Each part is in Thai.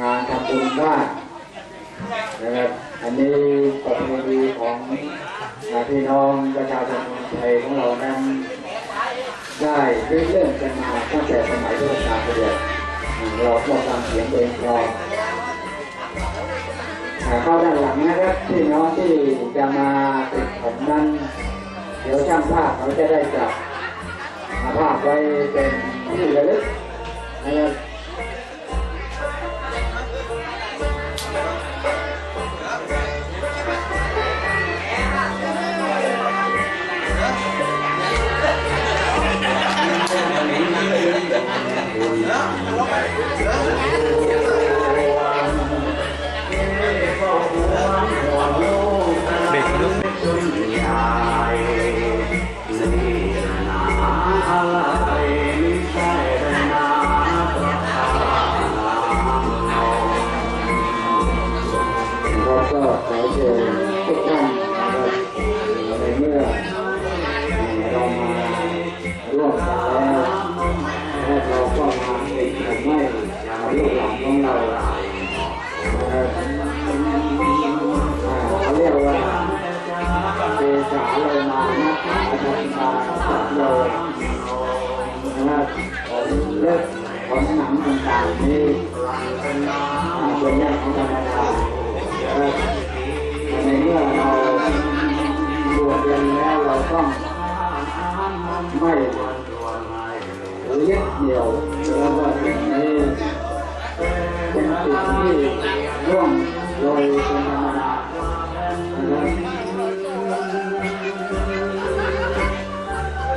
งานทำบุญบ้านนะครับอันนี้ประเพณีของพี่น้องประชาชนไทยของเรานั้นได้เรื่องกันมาตั้งแต่สมัยรัชกาลที่แล้วเราก็ฟังเสียงเพลงพรอเข้าด้านหลังนะครับพี่น้องที่จะมาติดผมนั้นเดี๋ยวช่างภาพเขาจะได้จับภาพไว้เป็นที่ระลึกนะครับ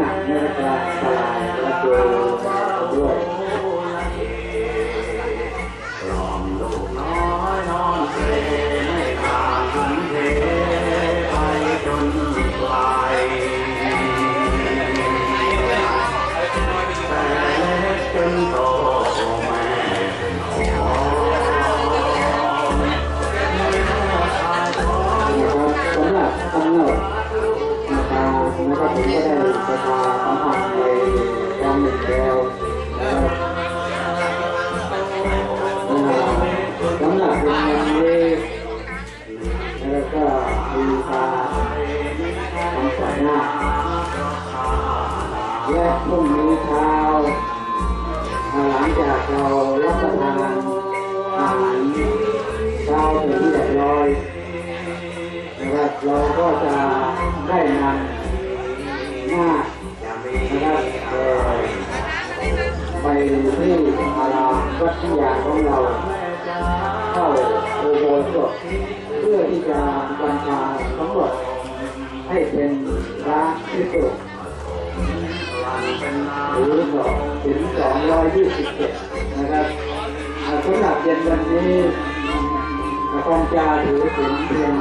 นักเมตตาสลายระดู นะครับมก็ได้ประชาสัมพันธ์ในกองหนึ่งแล้วสำหรับวันนี้แล้วก็มีตาทำสัญญาและพรุ่งนี้เช้าหลังจากเรารับประทานอาหารเช้าเป็นที่เรียบร้อยนะครับเราก็จะได้นำ หน้าไปที่อารามวัดที่ยาของเรา เข้าโอโบสถเพื่อที่จะบรรพาทั้งหมดให้เป็นพระที่สุดหรือสองถึงสองร้อยยี่สิบเจ็ดนะครับสำหรับเย็นวันนี้คงจะถือถึงเพียง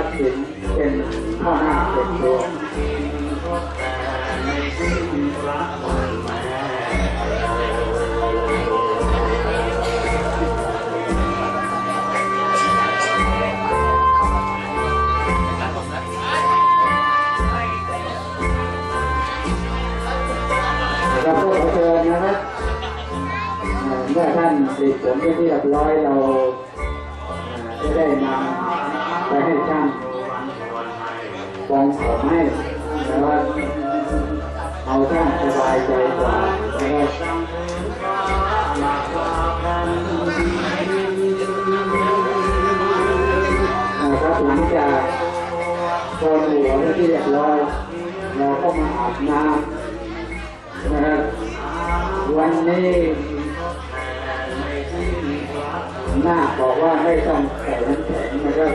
นำไปรับสินเป็นข้อหน้าเป็นตัว นสบายใจะครับนะครับหลังจากโกนหัวเป็นที่เรียบร้อยเราก็มาอาบน้ำนะครับวันนี้หน้าบอกว่าไม่ต้องใส่น้ำแข็งนะครับ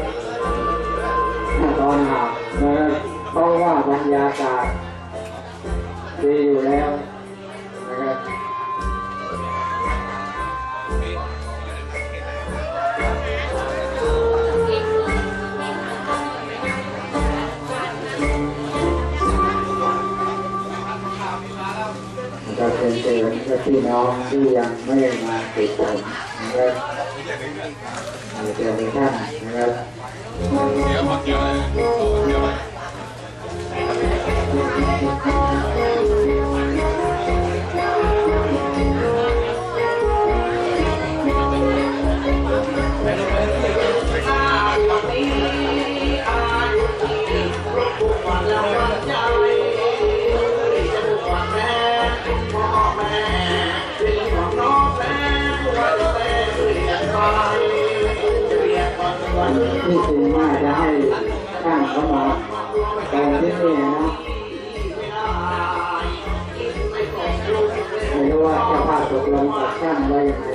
ตอนอาบนะครับเพราะว่าบรรยากาศดี น้องที่ยังไม่ไท่านนะครับที่จริงน่าจะให้ช่างเขามาตอนที่นี่นะไม่รู้ว่าจะพาตกลงกับช่างได้ยังไง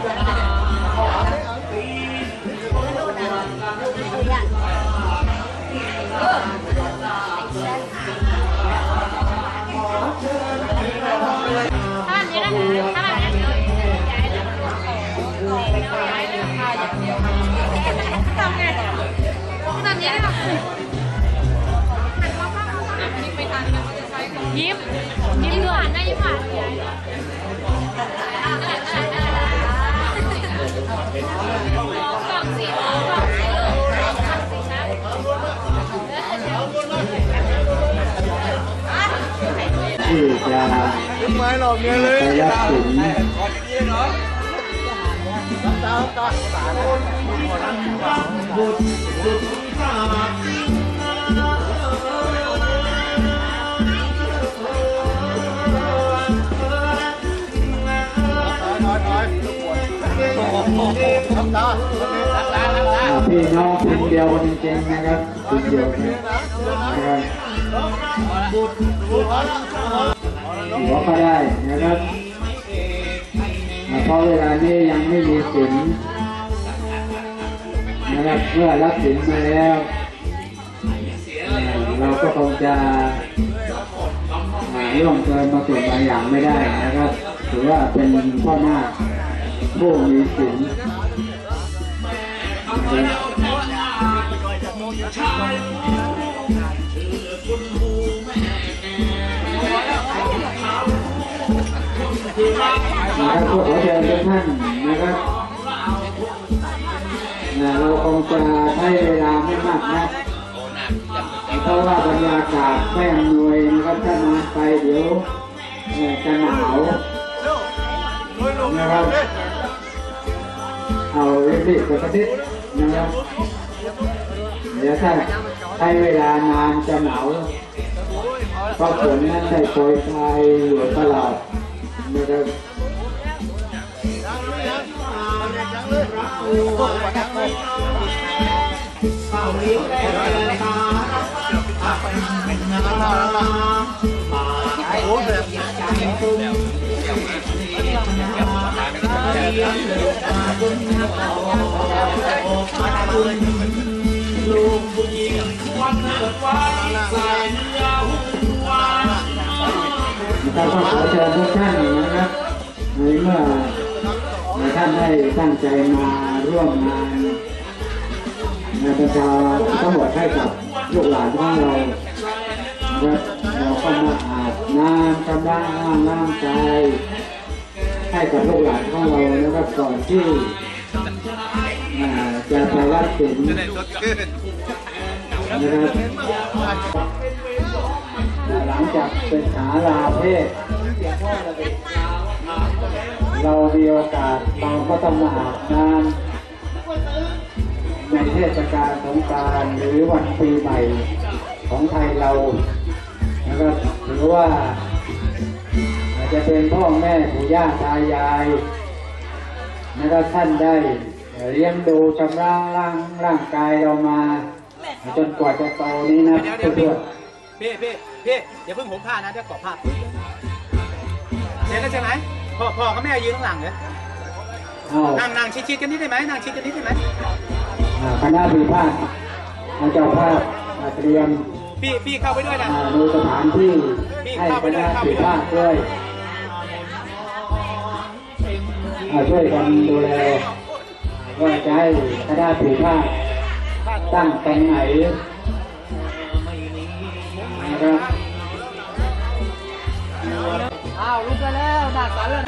ยิ้ม ยิ้มหวานนะยิ้มหวานย้ายมองกล่องสีมองกล่องสีลูกมองกล่องสีนะที่จะไปรับสินอ่ พี่น้องคนเดียวจริงๆนะครับคนเดียวนะครับหัวก็ได้นะครับเพราะเวลานี้ยังไม่มีสินนะครับเมื่อรับสินมาแล้ว เราก็คงจะอ่าล่วงเกินมาสิ่งบางอย่างไม่ได้นะครับ ถือว่าเป็นพ่อหน้า ผู้มีสินนะครับนะครับก็ขอเชิญทุกท่านนะครับเราคงจะใช้เวลาไม่มากนะเพราะว่าบรรยากาศไม่อำนวยนะครับถ้ามาไปเดี๋ยวจะหนาวนะครับ เอารีบๆกระดิษนะครับเดี๋ยวถ้าใช้เวลานานจะหนาวเพราะฝนนั้นได้โปรยปลายอยู่ต ลอดนะครับนะครับก็ขอเชิญทุกท่านนะครับในเมื่อท่านได้ตั้งใจมาร่วมงานงานประชาทั้งหมดให้กับลูกหลานของเราครับเราก็มาอาบน้ำชำระล้างร่างกาย ให้กับลูกหลานของเรานะครับก่อนที่จะไปรับสินนะครับหลังจากเป็นขาลาเพศ เรามีโอกาสเราก็ต้องมาอาบน้ำในเทศกาลสงกรารหรือวันปีใหม่ของไทยเรานะครับหรือว่า จจะเป็นพ่อแม่ปู่ย่าตายายนะครับท่านได้เลี้ยงดูชำระร่างร่างกายเรามา จนกว่าจะโตนี้นะเดี๋ยวเดี๋ยวเพื่อนพี่พี่พี่อย่าเพิ่งผมผ้านะเดี๋ยวขอผ้าเสร็จแล้วใช่ไหมพ่อพ่อกับแม่ยืนข้างหลังเลยๆเอานั่งนั่งชิดๆกันนิดได้ไหมนั่งชิดกันนิดได้ไหมอ่าคณะพิพาทเจ้าภาพอ่าเตรียมพี่พี่เข้าไปด้วยนะอ่าดูสถานที่ให้คณะพิพาทด้วย มาช่วยกันดูแลว่าจะให้คณะผีผ้าตั้งตรงไหนนะครับอ้าวลุกไปแล้วหนักสานเลย